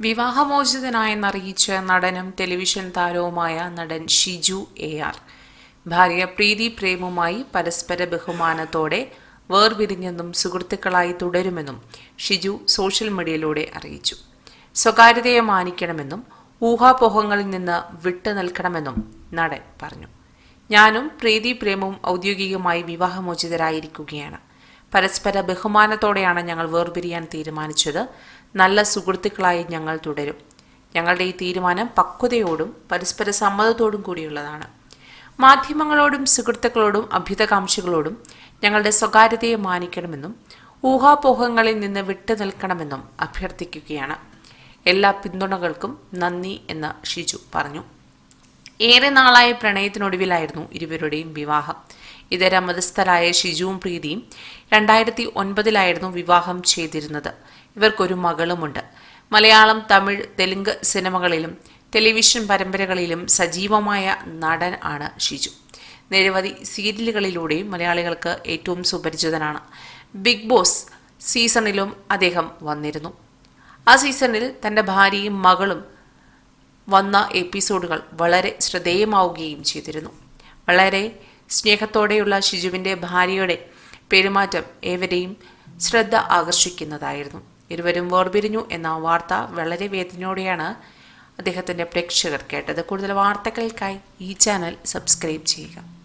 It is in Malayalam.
വിവാഹമോചിതനായെന്നറിയിച്ച നടനും ടെലിവിഷൻ താരവുമായ നടൻ ഷിജു എ ആർ. ഭാര്യ പ്രീതി പ്രേമുമായി പരസ്പര ബഹുമാനത്തോടെ വേർപിരിഞ്ഞെന്നും സുഹൃത്തുക്കളായി തുടരുമെന്നും ഷിജു സോഷ്യൽ മീഡിയയിലൂടെ അറിയിച്ചു. സ്വകാര്യതയെ മാനിക്കണമെന്നും ഊഹാപോഹങ്ങളിൽ നിന്ന് വിട്ടു നിൽക്കണമെന്നും നടൻ പറഞ്ഞു. ഞാനും പ്രീതി പ്രേമും ഔദ്യോഗികമായി വിവാഹമോചിതരായിരിക്കുകയാണ്. പരസ്പര ബഹുമാനത്തോടെയാണ് ഞങ്ങൾ വേർപിരിയാൻ തീരുമാനിച്ചത്. നല്ല സുഹൃത്തുക്കളായി ഞങ്ങൾ തുടരും. ഞങ്ങളുടെ ഈ തീരുമാനം പക്വതയോടും പരസ്പര സമ്മതത്തോടും കൂടിയുള്ളതാണ്. മാധ്യമങ്ങളോടും സുഹൃത്തുക്കളോടും അഭ്യുതകാംക്ഷികളോടും ഞങ്ങളുടെ സ്വകാര്യതയെ മാനിക്കണമെന്നും ഊഹാപോഹങ്ങളിൽ നിന്ന് വിട്ടു നിൽക്കണമെന്നും അഭ്യർത്ഥിക്കുകയാണ്. എല്ലാ പിന്തുണകൾക്കും നന്ദി എന്ന് ഷിജു പറഞ്ഞു. ഏറെ നാളായ പ്രണയത്തിനൊടുവിലായിരുന്നു ഇരുവരുടെയും വിവാഹം. ഇതര മതസ്ഥരായ ഷിജുവും പ്രീതിയും രണ്ടായിരത്തി ഒൻപതിലായിരുന്നു വിവാഹം ചെയ്തിരുന്നത്. ഇവർക്കൊരു മകളുമുണ്ട്. മലയാളം തമിഴ് തെലുങ്ക് സിനിമകളിലും ടെലിവിഷൻ പരമ്പരകളിലും സജീവമായ നടൻ ആണ് ഷിജു. നിരവധി സീരിയലുകളിലൂടെയും മലയാളികൾക്ക് ഏറ്റവും സുപരിചിതനാണ്. ബിഗ് ബോസ് സീസണിലും അദ്ദേഹം വന്നിരുന്നു. ആ സീസണിൽ തന്റെ ഭാര്യയും മകളും വന്ന എപ്പിസോഡുകൾ വളരെ ശ്രദ്ധേയമാവുകയും ചെയ്തിരുന്നു. വളരെ സ്നേഹത്തോടെയുള്ള ഷിജുവിന്റെ ഭാര്യയുടെ പെരുമാറ്റം ഏവരെയും ശ്രദ്ധ ആകർഷിക്കുന്നതായിരുന്നു. ഇരുവരും വേർപിരിഞ്ഞു എന്ന വാർത്ത വളരെ വേദനയോടെയാണ് അദ്ദേഹത്തിന്റെ പ്രേക്ഷകർ കേട്ടത്. കൂടുതൽ വാർത്തകൾക്കായി ഈ ചാനൽ സബ്സ്ക്രൈബ് ചെയ്യുക.